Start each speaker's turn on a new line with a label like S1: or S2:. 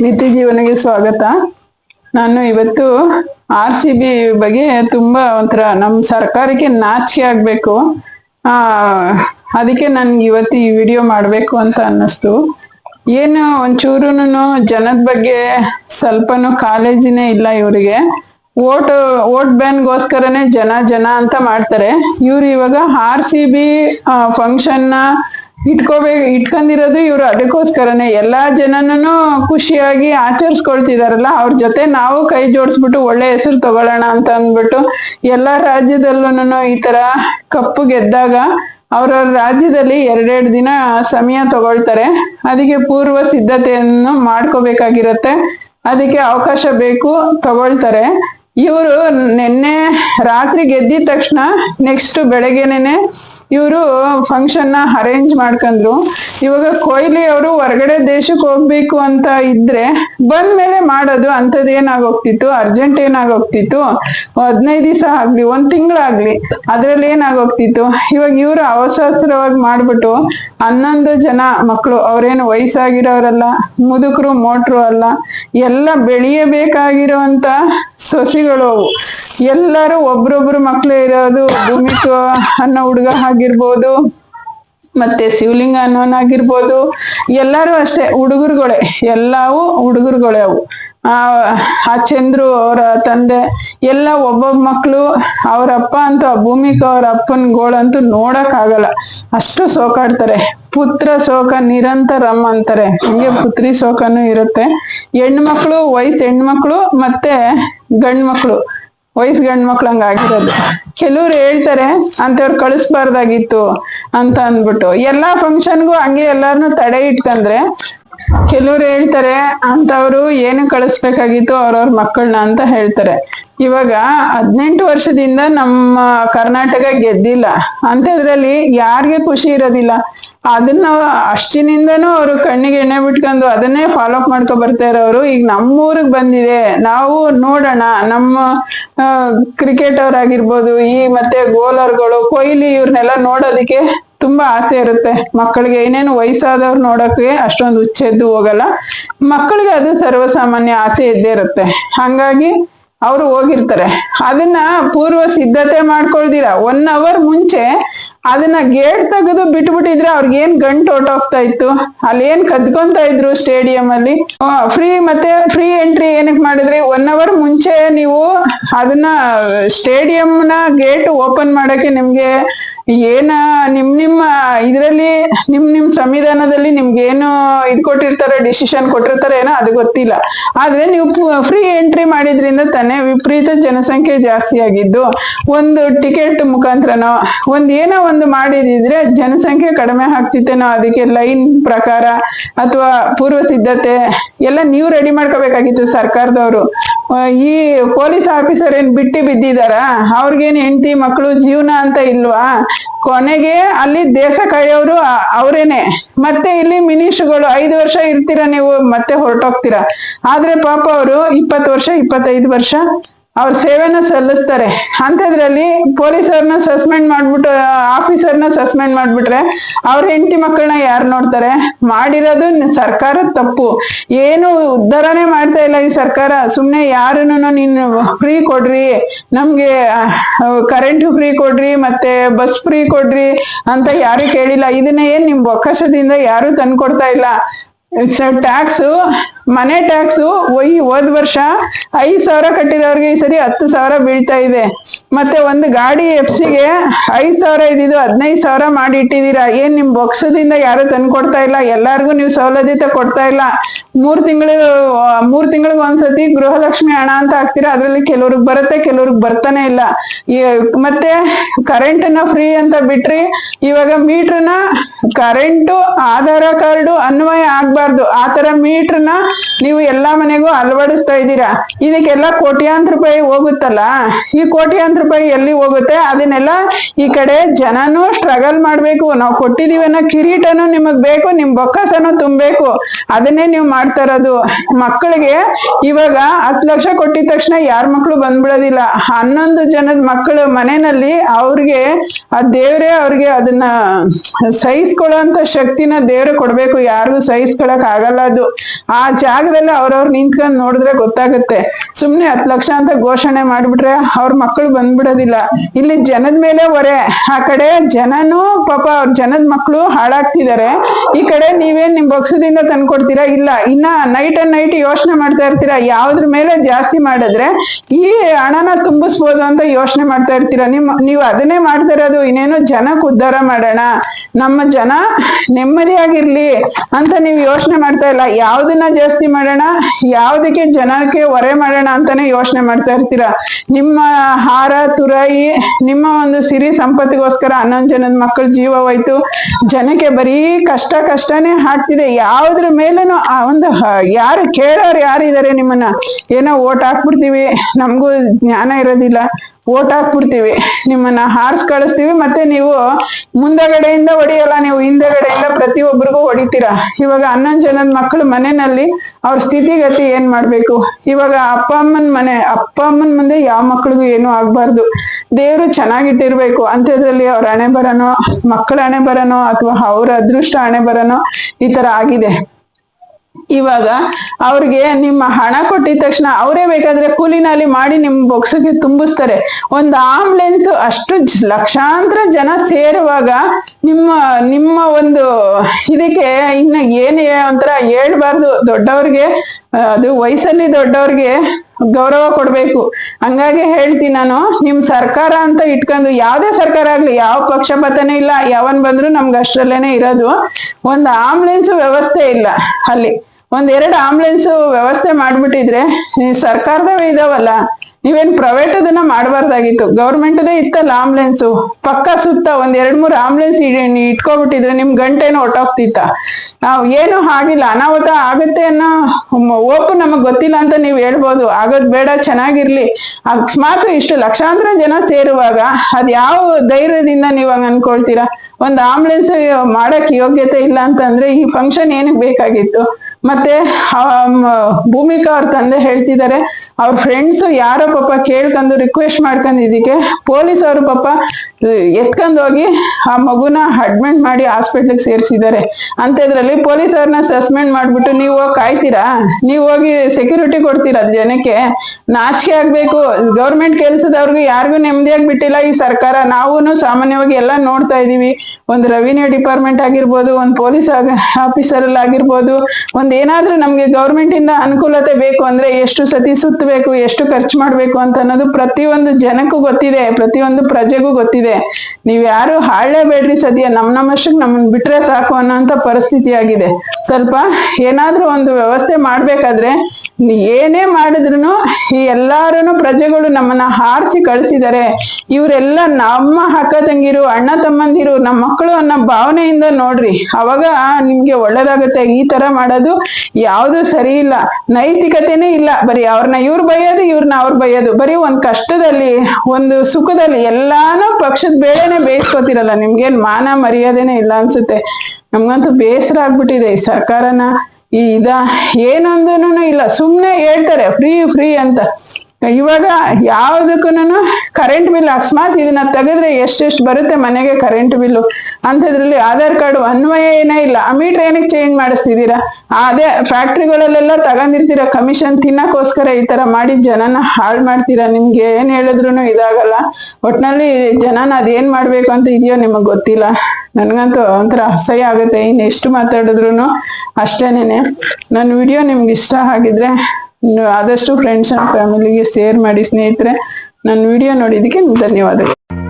S1: ನಿತ್ಯ ಜೀವನಿಗೆ ಸ್ವಾಗತ. ನಾನು ಇವತ್ತು ಆರ್ ಸಿ ಬಿ ಬಗ್ಗೆ ತುಂಬಾ ಒಂಥರ ನಮ್ಮ ಸರ್ಕಾರಕ್ಕೆ ನಾಚಿಕೆ ಆಗ್ಬೇಕು. ಆ, ಅದಕ್ಕೆ ನನ್ಗೆ ಇವತ್ತು ಈ ವಿಡಿಯೋ ಮಾಡ್ಬೇಕು ಅಂತ ಅನ್ನಿಸ್ತು. ಏನು ಒಂಚೂರುನು ಜನದ ಬಗ್ಗೆ ಸ್ವಲ್ಪನೂ ಕಾಲೇಜಿನೇ ಇಲ್ಲ ಇವರಿಗೆ. ಓಟ್ ಓಟ್ ಬ್ಯಾನ್ಗೋಸ್ಕರನೇ ಜನ ಜನ ಅಂತ ಮಾಡ್ತಾರೆ. ಇವ್ರು ಇವಾಗ ಆರ್ ಸಿ ಬಿ ಫಂಕ್ಷನ್ನ ಇಟ್ಕೋಬೇಕು ಇಟ್ಕೊಂಡಿರೋದು ಇವ್ರು ಅದಕ್ಕೋಸ್ಕರನೇ. ಎಲ್ಲಾ ಜನನೂ ಖುಷಿಯಾಗಿ ಆಚರಿಸ್ಕೊಳ್ತಿದಾರಲ್ಲ, ಅವ್ರ ಜೊತೆ ನಾವು ಕೈ ಜೋಡಿಸ್ಬಿಟ್ಟು ಒಳ್ಳೆ ಹೆಸರು ತಗೊಳ್ಳೋಣ ಅಂತ ಅಂದ್ಬಿಟ್ಟು ಎಲ್ಲಾ ರಾಜ್ಯದಲ್ಲೂ ಈ ತರ ಕಪ್ಪು ಗೆದ್ದಾಗ ಅವ್ರವ್ರ ರಾಜ್ಯದಲ್ಲಿ ಎರಡೆರಡು ದಿನ ಸಮಯ ತಗೊಳ್ತಾರೆ. ಅದಕ್ಕೆ ಪೂರ್ವ ಸಿದ್ಧತೆಯನ್ನು ಮಾಡ್ಕೋಬೇಕಾಗಿರತ್ತೆ. ಅದಕ್ಕೆ ಅವಕಾಶ ಬೇಕು, ತಗೊಳ್ತಾರೆ. ಇವರು ನಿನ್ನೆ ರಾತ್ರಿ ಗೆದ್ದಿದ ತಕ್ಷಣ ನೆಕ್ಸ್ಟ್ ಬೆಳಗ್ಗೆನೇನೆ ಇವರು ಫಂಕ್ಷನ್ನ ಅರೇಂಜ್ ಮಾಡ್ಕೊಂಡ್ರು ಇವಾಗ ಕೊಹ್ಲಿ ಅವರು ಹೊರಗಡೆ ದೇಶಕ್ಕೆ ಹೋಗ್ಬೇಕು ಅಂತ ಇದ್ರೆ ಬಂದ್ಮೇಲೆ ಮಾಡೋದು ಅಂಥದ್ದು ಏನಾಗೋಗ್ತಿತ್ತು? ಅರ್ಜೆಂಟ್ ಏನಾಗೋಗ್ತಿತ್ತು? ಹದಿನೈದು ದಿವಸ ಆಗ್ಲಿ, ಒಂದ್ ತಿಂಗಳಾಗ್ಲಿ ಅದ್ರಲ್ಲಿ ಏನಾಗೋಗ್ತಿತ್ತು? ಇವಾಗ ಇವರು ಅವಸರವಾಗಿ ಮಾಡ್ಬಿಟ್ಟು ಹನ್ನೊಂದು ಜನ ಮಕ್ಕಳು ಅವ್ರೇನು ವಯಸ್ಸಾಗಿರೋರಲ್ಲ, ಮುದುಕರು, ಮೋಟ್ರು ಅಲ್ಲ, ಎಲ್ಲ ಬೆಳೆಯಬೇಕಾಗಿರುವಂತ ಸೊಸಿಗಳು ಅವು ಎಲ್ಲರೂ ಒಬ್ರೊಬ್ರು ಮಕ್ಳು ಇರೋದು, ಭೂಮಿತ್ವ ಅನ್ನೋ ಹುಡುಗ ಆಗಿರ್ಬೋದು, ಮತ್ತೆ ಶಿವಲಿಂಗ ಅನ್ನೋನಾಗಿರ್ಬೋದು ಎಲ್ಲರೂ ಅಷ್ಟೇ ಹುಡುಗರುಗಳೇ, ಎಲ್ಲವೂ ಹುಡುಗರುಗಳೇ ಅವು. ಆ ಚಂದ್ರು ಅವರ ತಂದೆ, ಎಲ್ಲ ಒಬ್ಬೊಬ್ಬ ಮಕ್ಕಳು ಅವರಪ್ಪ ಅಂತ ಭೂಮಿಕ ಅವ್ರ ಅಪ್ಪನ ಗೋಳಂತೂ ನೋಡಕ್ ಆಗಲ್ಲ ಅಷ್ಟು ಸೋಕಾಡ್ತಾರೆ. ಪುತ್ರ ಶೋಕ ನಿರಂತರಂ ಅಂತಾರೆ. ಹಂಗೆ ಪುತ್ರಿ ಶೋಕನೂ ಇರುತ್ತೆ. ಹೆಣ್ಮಕ್ಳು, ವಯಸ್ಸು ಹೆಣ್ಮಕ್ಳು ಮತ್ತೆ ಗಂಡ್ಮಕ್ಳು. ವಯಸ್ಸು ಗಂಡ್ ಮಕ್ಳು ಹಂಗಾಗಿರೋದು. ಕೆಲವ್ರು ಹೇಳ್ತಾರೆ, ಅಂತವ್ರು ಕಳಿಸ್ಬಾರ್ದಾಗಿತ್ತು ಅಂತ ಅಂದ್ಬಿಟ್ಟು. ಎಲ್ಲಾ ಫಂಕ್ಷನ್ಗೂ ಹಂಗೆ ಎಲ್ಲಾರನು ತಡೆ ಇಟ್ಕಂದ್ರೆ ಕೆಲವ್ರು ಹೇಳ್ತಾರೆ, ಅಂತವ್ರು ಏನು ಕಳಿಸ್ಬೇಕಾಗಿತ್ತು ಅವ್ರವ್ರ ಮಕ್ಕಳನ್ನ ಅಂತ ಹೇಳ್ತಾರೆ. ಇವಾಗ ಹದಿನೆಂಟು ವರ್ಷದಿಂದ ನಮ್ಮ ಕರ್ನಾಟಕ ಗೆದ್ದಿಲ್ಲ. ಅಂತದ್ರಲ್ಲಿ ಯಾರಿಗೆ ಖುಷಿ ಇರೋದಿಲ್ಲ? ಅದನ್ನ ಅಷ್ಟಿನಿಂದನು ಅವರು ಕಣ್ಣಿಗೆ ಎಣ್ಣೆ ಬಿಟ್ಕೊಂಡು ಅದನ್ನೇ ಫಾಲೋ ಅಪ್ ಮಾಡ್ಕೊ ಬರ್ತಾ ಇರೋರು ಈಗ ನಮ್ಮೂರಿಗೆ ಬಂದಿದೆ. ನಾವು ನೋಡೋಣ, ನಮ್ಮ ಕ್ರಿಕೆಟ್ ಆಗಿರ್ಬೋದು, ಈ ಮತ್ತೆ ಗೋಲರ್ಗಳು ಕೊಹ್ಲಿ ಇವ್ರನ್ನೆಲ್ಲ ನೋಡೋದಕ್ಕೆ ತುಂಬಾ ಆಸೆ ಇರುತ್ತೆ. ಮಕ್ಕಳಿಗೆ ಏನೇನು ವಯಸ್ಸಾದವ್ರು ನೋಡೋಕೆ ಅಷ್ಟೊಂದು ಹುಚ್ಚೆದ್ದು ಹೋಗಲ್ಲ. ಮಕ್ಕಳಿಗೆ ಅದು ಸರ್ವಸಾಮಾನ್ಯ ಆಸೆ ಇದ್ದೇ ಇರುತ್ತೆ. ಹಂಗಾಗಿ ಅವರು ಹೋಗಿರ್ತಾರೆ. ಅದನ್ನ ಪೂರ್ವ ಸಿದ್ಧತೆ ಮಾಡ್ಕೊಳ್ದಿರ. ಒನ್ ಅವರ್ ಮುಂಚೆ ಅದನ್ನ ಗೇಟ್ ತೆಗೆದು ಬಿಟ್ಬಿಟ್ಟಿದ್ರೆ ಅವ್ರಿಗೆ ಏನ್ ಗಂಟು ಹೊಟ್ಟೋಗ್ತಾ ಇತ್ತು? ಅಲ್ಲಿ ಏನ್ ಕದ್ಕೊಂತ ಇದ್ರು ಸ್ಟೇಡಿಯಂ ಅಲ್ಲಿ? ಫ್ರೀ ಮತ್ತೆ ಫ್ರೀ ಎಂಟ್ರಿ ಏನಕ್ಕೆ ಮಾಡಿದ್ರಿ? ಒನ್ ಅವರ್ ಮುಂಚೆ ನೀವು ಅದನ್ನ ಸ್ಟೇಡಿಯಂನ ಗೇಟ್ ಓಪನ್ ಮಾಡೋಕೆ ನಿಮ್ಗೆ ಏನ ನಿಮ್ ನಿಮ್ಮ ಇದ್ರಲ್ಲಿ ನಿಮ್ ನಿಮ್ ಸಂವಿಧಾನದಲ್ಲಿ ನಿಮ್ಗೇನು ಇದ್ ಕೊಟ್ಟಿರ್ತಾರೋ ಡಿಸಿಷನ್ ಕೊಟ್ಟಿರ್ತಾರೋ ಏನೋ ಅದು ಗೊತ್ತಿಲ್ಲ. ಆದ್ರೆ ನೀವು ಫ್ರೀ ಎಂಟ್ರಿ ಮಾಡಿದ್ರಿಂದ ತಾನೇ ವಿಪರೀತ ಜನಸಂಖ್ಯೆ ಜಾಸ್ತಿ ಆಗಿದ್ದು, ಒಂದು ಟಿಕೆಟ್ ಮುಖಾಂತರನೋ, ಒಂದ್ ಏನೋ ಒಂದು ಮಾಡಿದಿದ್ರೆ ಜನಸಂಖ್ಯೆ ಕಡಿಮೆ ಆಗ್ತಿತ್ತೇನೋ ಅದಕ್ಕೆ ಲೈನ್ ಪ್ರಕಾರ ಅಥವಾ ಪೂರ್ವ ಸಿದ್ಧತೆ ಎಲ್ಲ ನೀವು ರೆಡಿ ಮಾಡ್ಕೋಬೇಕಾಗಿತ್ತು ಸರ್ಕಾರದವರು. ಈ ಪೊಲೀಸ್ ಆಫೀಸರ್ ಏನ್ ಬಿಟ್ಟಿ ಬಿದ್ದಿದಾರ ಅವ್ರಿಗೇನ್ ಹೆಂಡತಿ ಮಕ್ಕಳು ಜೀವನ ಅಂತ ಇಲ್ವಾ? ಕೊನೆಗೆ ಅಲ್ಲಿ ದೇಶ ಕಾಯೋರು ಅವರೇನೆ. ಮತ್ತೆ ಇಲ್ಲಿ ಮಿನಿಸ್ಟ್ರುಗಳು, ಐದು ವರ್ಷ ಇರ್ತೀರಾ ನೀವು ಮತ್ತೆ ಹೊರಟೋಗ್ತೀರಾ? ಆದ್ರೆ ಪಾಪ ಅವರು ಇಪ್ಪತ್ತು ವರ್ಷ, ಇಪ್ಪತ್ತೈದು ವರ್ಷ ಅವ್ರ ಸೇವೆನ ಸಲ್ಲಿಸ್ತಾರೆ. ಅಂಥದ್ರಲ್ಲಿ ಪೊಲೀಸರ್ನ ಸಸ್ಪೆಂಡ್ ಮಾಡ್ಬಿಟ್ಟು ಆಫೀಸರ್ನ ಸಸ್ಪೆಂಡ್ ಮಾಡ್ಬಿಟ್ರೆ ಅವ್ರ ಹೆಂಡತಿ ಮಕ್ಕಳನ್ನ ಯಾರು ನೋಡ್ತಾರೆ? ಮಾಡಿರೋದು ಸರ್ಕಾರದ ತಪ್ಪು. ಏನು ಉದ್ಧಾರನೆ ಮಾಡ್ತಾ ಇಲ್ಲ ಈ ಸರ್ಕಾರ. ಸುಮ್ನೆ ಯಾರನ್ನು ನೀನು ಫ್ರೀ ಕೊಡ್ರಿ. ನಮ್ಗೆ ಕರೆಂಟ್ ಫ್ರೀ ಕೊಡ್ರಿ, ಮತ್ತೆ ಬಸ್ ಫ್ರೀ ಕೊಡ್ರಿ ಅಂತ ಯಾರು ಕೇಳಿಲ್ಲ. ಇದನ್ನ ಏನ್ ನಿಮ್ ಅವಕಾಶದಿಂದ ಯಾರು ತಂದ್ಕೊಡ್ತಾ ಇಲ್ಲ. ಟ್ಯಾಕ್ಸ್ ಮನೆ ಟ್ಯಾಕ್ಸ್ ಒಯ್ ಹೋದ್ ವರ್ಷ ಐದ್ ಸಾವಿರ ಕಟ್ಟಿದವ್ರಿಗೆ ಈ ಸರಿ ಹತ್ತು ಸಾವಿರ ಬೀಳ್ತಾ ಇದೆ. ಮತ್ತೆ ಒಂದು ಗಾಡಿ ಎಫ್ಸಿಗೆ ಐದ್ ಸಾವಿರ ಇದ್ದಿದ್ದು ಹದಿನೈದು ಸಾವಿರ ಮಾಡಿ ಇಟ್ಟಿದ್ದೀರಾ ಏನ್ ನಿಮ್ ಬೊಕ್ಸದಿಂದ ಯಾರು ತಂದ್ಕೊಡ್ತಾ ಇಲ್ಲ? ಎಲ್ಲಾರ್ಗು ನೀವು ಸೌಲಭ್ಯತೆ ಕೊಡ್ತಾ ಇಲ್ಲ. ಮೂರ್ ತಿಂಗಳು, ಮೂರ್ ತಿಂಗಳಿಗೆ ಒಂದ್ಸತಿ ಗೃಹಲಕ್ಷ್ಮಿ ಹಣ ಅಂತ ಹಾಕ್ತೀರಾ? ಅದ್ರಲ್ಲಿ ಕೆಲವ್ರಿಗೆ ಬರುತ್ತೆ, ಕೆಲವ್ರಿಗೆ ಬರ್ತಾನೆ ಇಲ್ಲ. ಮತ್ತೆ ಕರೆಂಟ್ ಫ್ರೀ ಅಂತ ಬಿಟ್ರಿ, ಇವಾಗ ಮೀಟರ್ನ ಕರೆಂಟು ಆಧಾರ ಕಾರ್ಡು ಅನ್ವಯ ಆಗ್ಬಾರ್ದು. ಆ ತರ ಮೀಟರ್ನ ನೀವು ಎಲ್ಲಾ ಮನೆಗೂ ಅಳವಡಿಸ್ತಾ ಇದ್ದೀರಾ? ಇದಕ್ಕೆಲ್ಲ ಕೋಟ್ಯಾಂತರ ರೂಪಾಯಿ ಹೋಗುತ್ತಲ್ಲ? ಈ ಕೋಟ್ಯಾಂತರ ರೂಪಾಯಿ ಎಲ್ಲಿ ಹೋಗುತ್ತೆ? ಅದನ್ನೆಲ್ಲ ಈ ಕಡೆ ಜನನು ಸ್ಟ್ರಗಲ್ ಮಾಡ್ಬೇಕು. ನಾವು ಕೊಟ್ಟಿದೀವಿ ಅನ್ನೋ ಕಿರೀಟನು ನಿಮಗ್ ಬೇಕು, ನಿಮ್ ಬೊಕ್ಕಸನು ತುಂಬಬೇಕು. ಅದನ್ನೇ ನೀವು ಮಾಡ್ತಾ ಇರೋದು. ಮಕ್ಕಳಿಗೆ ಇವಾಗ ಹತ್ತು ಲಕ್ಷ ಕೊಟ್ಟಿದ ತಕ್ಷಣ ಯಾರ ಮಕ್ಕಳು ಬಂದ್ಬಿಡೋದಿಲ್ಲ. ಹನ್ನೊಂದು ಜನದ ಮಕ್ಕಳು ಮನೆಯಲ್ಲಿ ಅವ್ರಿಗೆ, ಆ ದೇವ್ರೇ ಅವ್ರಿಗೆ ಅದನ್ನ ಸಹಿಸ್ಕೊಳ್ಳೋ ಅಂತ ಶಕ್ತಿನ ದೇವ್ರೆ ಕೊಡ್ಬೇಕು. ಯಾರಿಗೂ ಸಹಿಸ್ಕೊಳಕ್ ಆಗಲ್ಲ ಅದು. ಆ ಜಾಗದಲ್ಲಿ ಅವ್ರವ್ರು ನಿಂತ್ಕೊಂಡು ನೋಡಿದ್ರೆ ಗೊತ್ತಾಗುತ್ತೆ. ಸುಮ್ನೆ ಹತ್ತು ಲಕ್ಷ ಅಂತ ಘೋಷಣೆ ಮಾಡ್ಬಿಟ್ರೆ ಅವ್ರ ಮಕ್ಕಳು ಬಂದ್ಬಿಡೋದಿಲ್ಲ. ಇಲ್ಲಿ ಜನದ ಮೇಲೆ ಹೊರೆ. ಆ ಕಡೆ ಜನನೂ ಪಾಪ ಅವ್ರ ಜನದ ಮಕ್ಕಳು ಹಾಳಾಗ್ತಿದ್ದಾರೆ ಈ ಕಡೆ ನೀವೇನ್ ನಿಮ್ ಬೊಕ್ಸದಿಂದ ತಂದ್ಕೊಡ್ತೀರಾ? ಇಲ್ಲ. ಇನ್ನ ನೈಟ್ ಅಂಡ್ ನೈಟ್ ಯೋಚನೆ ಮಾಡ್ತಾ ಇರ್ತೀರಾ? ಯಾವ್ದ್ರ ಮೇಲೆ ಜಾಸ್ತಿ ಮಾಡಿದ್ರೆ ಈ ಹಣನ ತುಂಬಿಸ್ಬೋದು ಅಂತ ಯೋಚನೆ ಮಾಡ್ತಾ ಇರ್ತೀರಾ? ನಿಮ್, ನೀವು ಅದನ್ನೇ ಮಾಡ್ತಾ ಇರೋದು. ಇನ್ನೇನು ಜನಕ್ಕೆ ಉದ್ಧಾರ ಮಾಡೋಣ. ನಮ್ಮ ಜನ ನೆಮ್ಮದಿಯಾಗಿರ್ಲಿ ಅಂತ ನೀವು ಯೋಚನೆ ಮಾಡ್ತಾ ಇಲ್ಲ. ಯಾವ್ದನ್ನ ಜಾಸ್ತಿ ಮಾಡೋಣ? ಯಾವ್ದಕ್ಕೆ ಜನಕ್ಕೆ ಹೊರೆ ಮಾಡೋಣ? ಅಂತಾನೆ ಯೋಚನೆ ಮಾಡ್ತಾ ಇರ್ತೀರಾ? ನಿಮ್ಮ ಹಾರ, ತುರಾಯಿ, ನಿಮ್ಮ ಒಂದು ಸಿರಿ ಸಂಪತ್ತಿಗೋಸ್ಕರ ಹನ್ನೊಂದು ಜನದ ಮಕ್ಕಳ ಜೀವ ಹೋಯ್ತು ಜನಕ್ಕೆ ಬರೀ ಕಷ್ಟ ಕಷ್ಟನೇ ಹಾಕ್ತಿದೆ ಯಾವ್ದ್ರ ಮೇಲೂ ಆ ಒಂದು ಯಾರು ಕೇಳೋರು ಯಾರಿದ್ದಾರೆ ನಿಮ್ಮನ್ನ? ಏನೋ ಓಟ್ ಹಾಕ್ಬಿಡ್ತೀವಿ. ನಮಗೂ ಜ್ಞಾನ ಇರೋದಿಲ್ಲ. ಓಟ್ ಹಾಕ್ಬಿಡ್ತೀವಿ. ನಿಮ್ಮನ್ನ ಹಾರ್ಸ್ ಕಳಿಸ್ತೀವಿ, ಮತ್ತೆ ನೀವು ಮುಂದಗಡೆಯಿಂದ ಹೊಡಿಯಲ್ಲ, ನೀವು ಹಿಂದೆಗಡೆಯಿಂದ ಪ್ರತಿಯೊಬ್ಬರಿಗೂ ಹೊಡಿತೀರಾ? ಇವಾಗ ಹನ್ನೊಂದು ಜನದ ಮಕ್ಕಳು ಮನೆಯಲ್ಲಿ ಅವ್ರ ಸ್ಥಿತಿಗತಿ ಏನ್ ಮಾಡ್ಬೇಕು? ಇವಾಗ ಅಪ್ಪ ಅಮ್ಮನ ಮನೆ, ಅಪ್ಪ ಅಮ್ಮನ ಮುಂದೆ ಯಾವ ಮಕ್ಳಿಗೂ ಏನು ಆಗ್ಬಾರ್ದು. ದೇವ್ರು ಚೆನ್ನಾಗಿಟ್ಟಿರ್ಬೇಕು. ಅಂತ್ಯದಲ್ಲಿ ಅವ್ರ ಹಣೆ ಬರನೋ ಮಕ್ಕಳ ಹಣೆ ಬರನೋ, ಅಥವಾ ಅವ್ರ ಅದೃಷ್ಟ ಹಣೆ ಬರನೋ, ಈ ತರ ಆಗಿದೆ. ಇವಾಗ ಅವ್ರಿಗೆ ನಿಮ್ಮ ಹಣ ಕೊಟ್ಟಿದ ತಕ್ಷಣ ಅವರೇ ಬೇಕಾದ್ರೆ ಕೂಲಿನಾಲಿ ಮಾಡಿ ನಿಮ್ ಬೊಕ್ಸಕ್ಕೆ ತುಂಬಿಸ್ತಾರೆ. ಒಂದು ಆಂಬುಲೆನ್ಸ್ ಅಷ್ಟು ಲಕ್ಷಾಂತರ ಜನ ಸೇರುವಾಗ ನಿಮ್ಮ ನಿಮ್ಮ ಒಂದು ಇದಕ್ಕೆ ಇನ್ನ ಏನ್ ಒಂಥರ ಹೇಳ್ಬಾರ್ದು. ದೊಡ್ಡವ್ರಿಗೆ, ಅದು ವಯಸ್ಸಲ್ಲಿ ದೊಡ್ಡವ್ರಿಗೆ ಗೌರವ ಕೊಡ್ಬೇಕು. ಹಂಗಾಗಿ ಹೇಳ್ತೀನಿ ನಾನು, ನಿಮ್ ಸರ್ಕಾರ ಅಂತ ಇಟ್ಕೊಂಡು, ಯಾವ್ದೇ ಸರ್ಕಾರ ಆಗ್ಲಿ, ಯಾವ ಪಕ್ಷಪಾತನೇ ಇಲ್ಲ, ಯಾವನ್ ಬಂದ್ರು ನಮ್ಗೆ ಅಷ್ಟ್ರಲ್ಲೇನೆ ಇರೋದು. ಒಂದು ಆಂಬುಲೆನ್ಸ್ ವ್ಯವಸ್ಥೆ ಇಲ್ಲ ಅಲ್ಲಿ. ಒಂದ್ ಎರಡು ಆಂಬುಲೆನ್ಸ್ ವ್ಯವಸ್ಥೆ ಮಾಡ್ಬಿಟ್ಟಿದ್ರೆ ಸರ್ಕಾರದವೇ ಇದಾವಲ್ಲ, ನೀವೇನ್ ಪ್ರೈವೇಟ್ ಅದನ್ನ ಮಾಡಬಾರ್ದಾಗಿತ್ತು. ಗೌರ್ಮೆಂಟ್ದೇ ಇತ್ತಲ್ಲ ಆಂಬುಲೆನ್ಸ್ ಪಕ್ಕ ಸುತ್ತ ಒಂದ್ ಎರಡ್ ಮೂರ್ ಆಂಬುಲೆನ್ಸ್ ಇಟ್ಕೊಬಿಟ್ಟಿದ್ರೆ ನಿಮ್ ಗಂಟೆನೂ ಹೊಟ್ಟೋಗ್ತಿತ್ತ ನಾವ್ ಏನು ಆಗಿಲ್ಲ. ಅನಾಹುತ ಆಗುತ್ತೆ ಅನ್ನೋ ಓಪು ನಮಗ್ ಗೊತ್ತಿಲ್ಲ ಅಂತ ನೀವ್ ಹೇಳ್ಬೋದು. ಆಗೋದ್ ಬೇಡ, ಚೆನ್ನಾಗಿರ್ಲಿ. ಅಕಸ್ಮಾತ್ ಇಷ್ಟು ಲಕ್ಷಾಂತರ ಜನ ಸೇರುವಾಗ ಅದ್ ಯಾವ ಧೈರ್ಯದಿಂದ ನೀವ್ ಹಂಗ ಅನ್ಕೊಳ್ತೀರಾ? ಒಂದ್ ಆಂಬುಲೆನ್ಸ್ ಮಾಡಕ್ ಯೋಗ್ಯತೆ ಇಲ್ಲ ಅಂತಂದ್ರೆ ಈ ಫಂಕ್ಷನ್ ಏನಕ್ ಬೇಕಾಗಿತ್ತು? ಮತ್ತೆ ಭೂಮಿಕಾ ಅವ್ರ ತಂದೆ ಹೇಳ್ತಿದ್ದಾರೆ ಅವ್ರ ಫ್ರೆಂಡ್ಸ್ ಯಾರೋ ಪಾಪ ಕೇಳ್ಕೊಂಡು ರಿಕ್ವೆಸ್ಟ್ ಮಾಡ್ಕೊಂಡು ಇದಕ್ಕೆ ಪೊಲೀಸ್ ಅವರು ಪಾಪ ಎತ್ಕೊಂಡು ಹೋಗಿ ಆ ಮಗುನ ಅಡ್ಮಿಟ್ ಮಾಡಿ ಹಾಸ್ಪಿಟ್ಲಿಗೆ ಸೇರಿಸಿದ್ದಾರೆ ಅಂಥದ್ರಲ್ಲಿ ಪೊಲೀಸ್ ಅವ್ರನ್ನ ಸಸ್ಪೆಂಡ್ ಮಾಡ್ಬಿಟ್ಟು ನೀವು ಹೋಗಿ ಕಾಯ್ತೀರಾ? ನೀವು ಹೋಗಿ ಸೆಕ್ಯೂರಿಟಿ ಕೊಡ್ತೀರಾ ಜನಕ್ಕೆ? ನಾಚಿಕೆ ಆಗ್ಬೇಕು. ಗೌರ್ಮೆಂಟ್ ಕೆಲ್ಸದವ್ರಿಗೂ ಯಾರಿಗೂ ನೆಮ್ಮದಿಯಾಗಿ ಬಿಟ್ಟಿಲ್ಲ ಈ ಸರ್ಕಾರ. ನಾವು ಸಾಮಾನ್ಯವಾಗಿ ಎಲ್ಲ ನೋಡ್ತಾ ಇದೀವಿ. ಒಂದು ರೆವಿನ್ಯೂ ಡಿಪಾರ್ಟ್ಮೆಂಟ್ ಆಗಿರ್ಬೋದು, ಒಂದು ಪೊಲೀಸ್ ಆಫೀಸರ್ ಆಗಿರ್ಬೋದು, ಒಂದ್ ಏನಾದ್ರೂ ನಮ್ಗೆ ಗೌರ್ಮೆಂಟ್ ಇಂದ ಅನುಕೂಲತೆ ಬೇಕು ಅಂದ್ರೆ ಎಷ್ಟು ಸತಿ ಸುತ್ತಬೇಕು, ಎಷ್ಟು ಖರ್ಚು ಮಾಡ್ಬೇಕು ಅಂತ ಅನ್ನೋದು ಪ್ರತಿಯೊಂದು ಜನಕ್ಕೂ ಗೊತ್ತಿದೆ, ಪ್ರತಿಯೊಂದು ಪ್ರಜೆಗೂ ಗೊತ್ತಿದೆ. ನೀವ್ ಯಾರು ಹಾಳೇಬೇಡ್ರಿ ಸದ್ಯ, ನಮ್ ನಮ್ಮಷ್ಟಕ್ಕೆ ನಮ್ಮನ್ ಬಿಟ್ರೆ ಸಾಕು ಅನ್ನೋಂತ ಪರಿಸ್ಥಿತಿ ಆಗಿದೆ ಸ್ವಲ್ಪ ಏನಾದ್ರೂ ಒಂದು ವ್ಯವಸ್ಥೆ ಮಾಡ್ಬೇಕಾದ್ರೆ ಏನೇ ಮಾಡಿದ್ರು ಈ ಎಲ್ಲಾರು ಪ್ರಜೆಗಳು ನಮ್ಮನ್ನ ಹಾರಿಸಿ ಕಳಿಸಿದರೆ. ಇವರೆಲ್ಲ ನಮ್ಮ ಅಕ್ಕ ತಂಗಿರು, ಅಣ್ಣ ತಮ್ಮಂದಿರು ನಮ್ಮ ಮಕ್ಕಳು ಅನ್ನೋ ಭಾವನೆಯಿಂದ ನೋಡ್ರಿ. ಅವಾಗ ನಿಮ್ಗೆ ಒಳ್ಳೇದಾಗುತ್ತೆ, ಈ ತರ ಮಾಡೋದು ಯಾವುದು ಸರಿ ಇಲ್ಲ. ನೈತಿಕತೆನೇ ಇಲ್ಲ. ಬರೀ ಅವ್ರನ್ನ ಇವ್ರು ಬೈಯೋದು ಇವ್ರನ್ನ ಅವ್ರು ಬೈಯೋದು ಬರೀ ಒಂದ್ ಕಷ್ಟದಲ್ಲಿ, ಒಂದು ಸುಖದಲ್ಲಿ ಎಲ್ಲಾನು ಪಕ್ಷದ ಬೇಳೆನೆ ಬೇಯಿಸ್ಕೊತಿರಲ್ಲ. ನಿಮ್ಗೇನ್ ಮಾನ ಮರ್ಯಾದೆನೇ ಇಲ್ಲ ಅನ್ಸುತ್ತೆ. ನಮ್ಗಂತೂ ಬೇಸರ ಆಗ್ಬಿಟ್ಟಿದೆ ಈ ಸರ್ಕಾರನ. ಈ ಇದ ಏನೊಂದೂನು ಇಲ್ಲ. ಸುಮ್ನೆ ಹೇಳ್ತಾರೆ, ಫ್ರೀ ಫ್ರೀ ಅಂತ. ಇವಾಗ ಯಾವ್ದಕ್ಕೂ ಕರೆಂಟ್ ಬಿಲ್ ಅಕಸ್ಮಾತ್ ಇದನ್ನ ತೆಗೆದ್ರೆ ಎಷ್ಟೆಷ್ಟು ಬರುತ್ತೆ ಮನೆಗೆ ಕರೆಂಟ್ ಬಿಲ್ಲು ಅಂಥದ್ರಲ್ಲಿ ಆಧಾರ್ ಕಾರ್ಡ್ ಅನ್ವಯ ಏನೇ ಇಲ್ಲ. ಆ ಮೀಟರ್ ಏನಕ್ಕೆ ಚೇಂಜ್ ಮಾಡಿಸ್ತಿದ್ದೀರಾ? ಅದೇ ಫ್ಯಾಕ್ಟ್ರಿಗಳಲ್ಲೆಲ್ಲ ತಗೊಂಡಿರ್ತೀರಾ? ಕಮಿಷನ್ ತಿನ್ನಕ್ಕೋಸ್ಕರ ಈ ತರ ಮಾಡಿ ಜನನ ಹಾಳು ಮಾಡ್ತೀರಾ? ನಿಮ್ಗೆ ಏನ್ ಹೇಳಿದ್ರು ಇದಾಗಲ್ಲ. ಒಟ್ನಲ್ಲಿ ಜನನ ಅದೇನ್ ಮಾಡ್ಬೇಕು ಅಂತ ಇದೆಯೋ ನಿಮಗ್ ಗೊತ್ತಿಲ್ಲ. ನನ್ಗಂತೂ ಒಂಥರ ಅಸಹ್ಯ ಆಗುತ್ತೆ. ಇನ್ ಎಷ್ಟು ಮಾತಾಡಿದ್ರು ಅಷ್ಟೇನೇನೆ. ನನ್ನ ವಿಡಿಯೋ ನಿಮ್ಗೆ ಇಷ್ಟ ಆಗಿದ್ರೆ ಇನ್ನು ಆದಷ್ಟು ಫ್ರೆಂಡ್ಸ್ ಅಂಡ್ ಫ್ಯಾಮಿಲಿಗೆ ಶೇರ್ ಮಾಡಿ ಸ್ನೇಹಿತರೆ. ನನ್ನ ವಿಡಿಯೋ ನೋಡಿದ್ದಕ್ಕೆ ಧನ್ಯವಾದಗಳು.